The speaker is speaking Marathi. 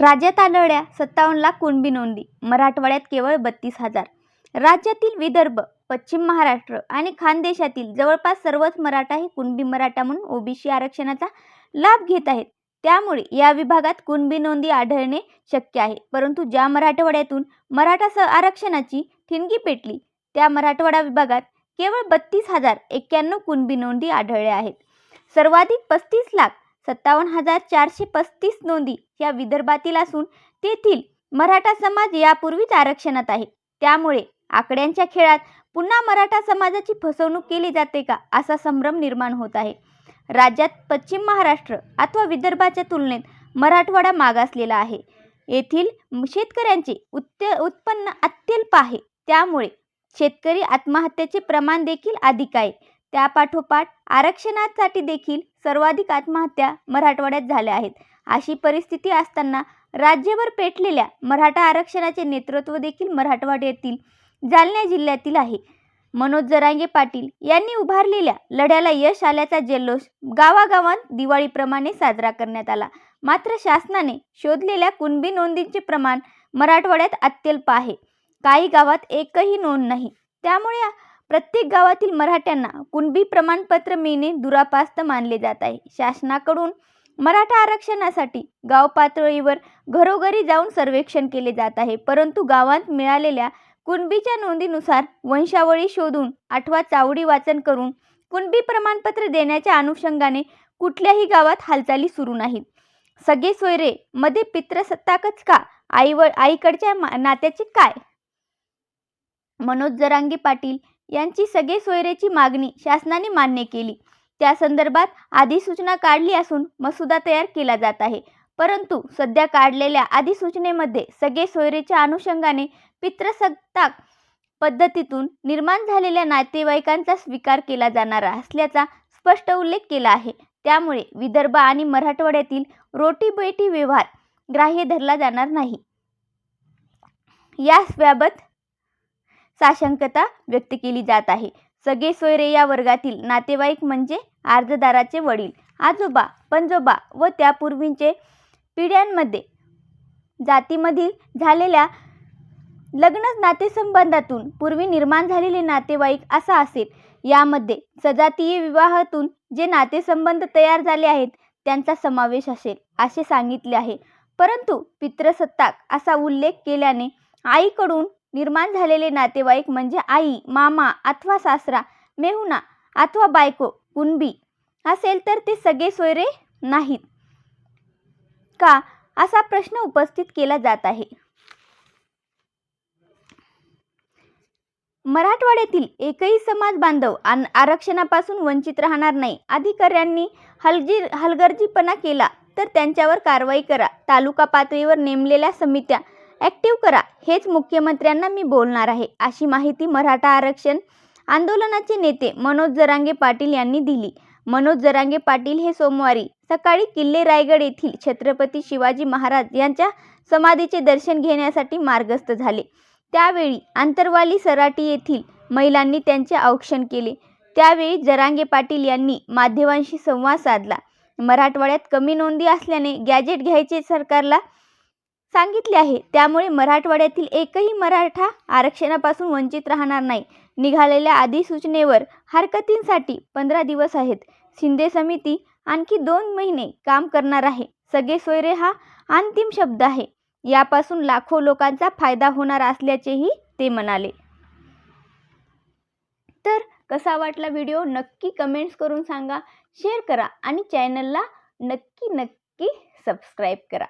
राज्यात आढळल्या सत्तावन्न लाख कुणबी नोंदी मराठवाड्यात केवळ बत्तीस हजार. राज्यातील विदर्भ पश्चिम महाराष्ट्र आणि खानदेशातील जवळपास सर्वच मराठा हे कुणबी मराठा म्हणून ओबीसी आरक्षणाचा लाभ घेत आहेत. त्यामुळे या विभागात कुणबी नोंदी आढळणे शक्य आहे. परंतु ज्या मराठवाड्यातून मराठा स आरक्षणाची ठिणगी पेटली त्या मराठवाडा विभागात केवळ बत्तीस हजार एक्क्याण्णव कुणबी नोंदी आढळल्या आहेत. सर्वाधिक पस्तीस लाख सत्तावन्न हजार चारशे पस्तीस नोंदी या विदर्भातील असून तेथील मराठा समाज यापूर्वीच आरक्षणात आहे. त्यामुळे आकड्यांच्या खेळात पुन्हा मराठा समाजाची फसवणूक केली जाते का असा संभ्रम निर्माण होत आहे. राज्यात पश्चिम महाराष्ट्र अथवा विदर्भाच्या तुलनेत मराठवाडा मागासलेला आहे. येथील शेतकऱ्यांचे उत्त उत्पन्न अत्यल्प आहे. त्यामुळे शेतकरी आत्महत्येचे प्रमाण देखील अधिक आहे. त्यापाठोपाठ आरक्षणासाठी देखील सर्वाधिक आत्महत्या मराठवाड्यात झाल्या आहेत. अशी परिस्थिती असताना राज्यभर पेटलेल्या मराठा आरक्षणाचे नेतृत्व देखील मराठवाड्यातील जालना जिल्ह्यातील आहे. मनोज जरांगे पाटील यांनी उभारलेल्या लढ्याला यश आल्याचा जल्लोष गावागावात दिवाळीप्रमाणे साजरा करण्यात आला. मात्र शासनाने शोधलेल्या कुणबी नोंदींचे प्रमाण मराठवाड्यात अत्यल्प आहे. काही गावात एकही नोंद नाही. त्यामुळे प्रत्येक गावातील मराठ्यांना कुणबी प्रमाणपत्र मिळणे दुरापास्त मानले जात आहे. शासनाकडून मराठा आरक्षणासाठी गाव पातळीवर घरोघरी जाऊन सर्वेक्षण केले जात आहे. परंतु गावात मिळालेल्या कुणबीच्या नोंदीनुसार वंशावळी शोधून आठवा चावडी वाचन करून कुणबी प्रमाणपत्र देण्याच्या अनुषंगाने कुठल्याही गावात हालचाली सुरू नाहीत सगळे सोयरे मध्ये पित्रसत्ताकच का? आईवर आईकडच्या मा- नात्याचे काय? मनोज जरांगे पाटील यांची सगळे सोयरेची मागणी शासनाने मान्य केली. त्या संदर्भात अधिसूचना काढली असून मसुदा तयार केला जात आहे. परंतु सध्या काढलेल्या अधिसूचनेमध्ये सगळे सोयरेच्या अनुषंगाने पितृसत्ताक पद्धतीतून निर्माण झालेल्या नातेवाईकांचा स्वीकार केला जाणार असल्याचा स्पष्ट उल्लेख केला आहे. त्यामुळे विदर्भ आणि मराठवाड्यातील रोटीबेटी व्यवहार ग्राह्य धरला जाणार नाही. याबाबत साशंकता व्यक्त केली जात आहे. सगळे सोयरे या वर्गातील नातेवाईक म्हणजे अर्जदाराचे वडील. आजोबा पंजोबा व त्यापूर्वींचे पिढ्यांमध्ये जातीमधील झालेल्या लग्न नातेसंबंधातून पूर्वी निर्माण झालेले नातेवाईक असा असेल. यामध्ये सजातीय विवाहातून जे नातेसंबंध तयार झाले आहेत त्यांचा समावेश असेल असे सांगितले आहे. परंतु पितृसत्ताक असा उल्लेख केल्याने आईकडून निर्माण झालेले नातेवाईक म्हणजे आई मामा अथवा सासरा मेहुणा अथवा बायको कुणबी असेल तर ते सगळे सोयरे नाहीत. का? असा प्रश्न उपस्थित केला जात आहे. मराठवाड्यातील एकही समाज बांधव आरक्षणापासून वंचित राहणार नाही. अधिकाऱ्यांनी हलजी हलगर्जीपणा केला तर त्यांच्यावर कारवाई करा. तालुका पातळीवर नेमलेल्या समित्या ॲक्टिव्ह करा. हेच मुख्यमंत्र्यांना मी बोलणार आहे अशी माहिती मराठा आरक्षण आंदोलनाचे नेते मनोज जरांगे पाटील यांनी दिली. मनोज जरांगे पाटील हे सोमवारी सकाळी किल्ले रायगड येथील छत्रपती शिवाजी महाराज यांच्या समाधीचे दर्शन घेण्यासाठी मार्गस्थ झाले. त्यावेळी आंतरवाली सराटी येथील महिलांनी त्यांचे औक्षण केले. त्यावेळी जरांगे पाटील यांनी माध्यमांशी संवाद साधला. मराठवाड्यात कमी नोंदी असल्याने गॅजेट घ्यायचे सरकारला सांगितले आहे. त्यामुळे मराठवाड्यातील एकही मराठा आरक्षणापासून वंचित राहणार नाही. निघालेल्या अधिसूचनेवर हरकतींसाठी पंधरा दिवस आहेत. शिंदे समिती आणखी दोन महिने काम करणार आहे. सगळे सोयरे हा अंतिम शब्द आहे. यापासून लाखो लोकांचा फायदा होणार असल्याचेही ते म्हणाले. तर कसा वाटला व्हिडिओ? नक्की कमेंट्स करून सांगा. शेअर करा आणि चॅनलला नक्की नक्की सबस्क्राईब करा.